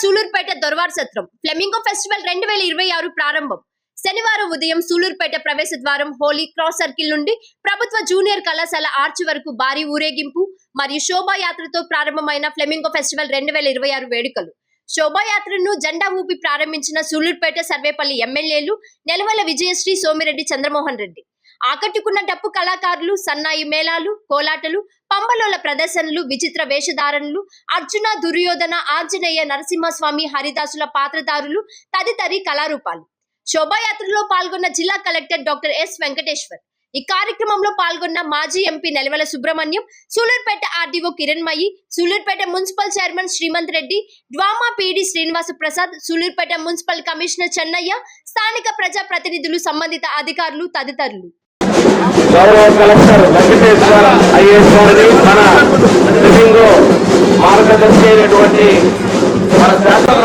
సూలూరుపేట దొరవార్ సత్రం. Flamingo festival రెండు వేల ఇరవై ఆరు ప్రారంభం. శనివారం ఉదయం సూలూరుపేట ప్రవేశ ద్వారం హోలీ క్రాస్ సర్కిల్ నుండి ప్రభుత్వ జూనియర్ కళాశాల ఆర్చ్ వరకు భారీ ఊరేగింపు మరియు శోభాయాత్రతో ప్రారంభమైన ఫ్లెమింగో ఫెస్టివల్ రెండు వేల ఇరవై ఆరు వేడుకలు. శోభాయాత్రను జెండా ఊపి ప్రారంభించిన సూలూరుపేట సర్వేపల్లి ఎమ్మెల్యేలు నెలవల విజయశ్రీ సోమిరెడ్డి చంద్రమోహన్ రెడ్డి. ఆకట్టుకున్న డప్పు కళాకారులు సన్నాయి మేళాలు కోలాటలు పంబలోల ప్రదర్శనలు విచిత్ర వేషధారణలు అర్జున దుర్యోధన ఆంజనేయ నరసింహస్వామి హరిదాసుల పాత్రధారులు తదితరి కళారూపాలు. శోభాయాత్రలో పాల్గొన్న జిల్లా కలెక్టర్ డాక్టర్ ఎస్ వెంకటేశ్వర్. ఈ కార్యక్రమంలో పాల్గొన్న మాజీ MP Nelavala Subrahmanyam Sullurpeta RDO Kiranmayi Sullurpeta municipal chairman Srimanth Reddy DWAMA PD Srinivasa Prasad Sullurpeta municipal commissioner Chennaiah స్థానిక ప్రజా ప్రతినిధులు సంబంధిత అధికారులు తదితరులు. గౌరవ కలెక్టర్ వెంకటేశ్వర ఐఏఎస్ గారిని మన లివింగ్ మార్గదర్శి అయినటువంటి మన శాస్త్రం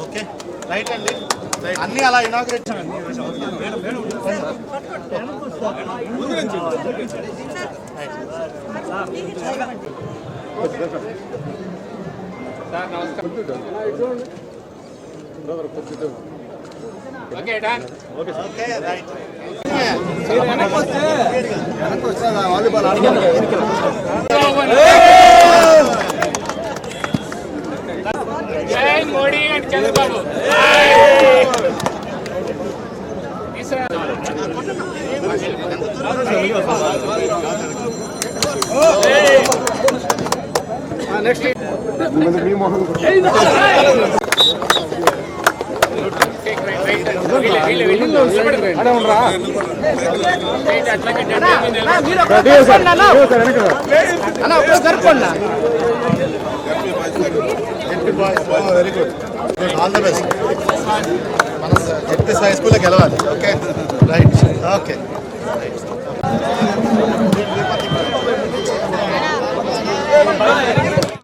ఓకే రైట్ అండి అన్ని అలా ఇనాగ్రేట్ ఓకే రైట్ జై very good all the best మన జెడ్పీఎస్ హై స్కూల్లో గెలవాలి ఓకే రైట్ ఓకే రైట్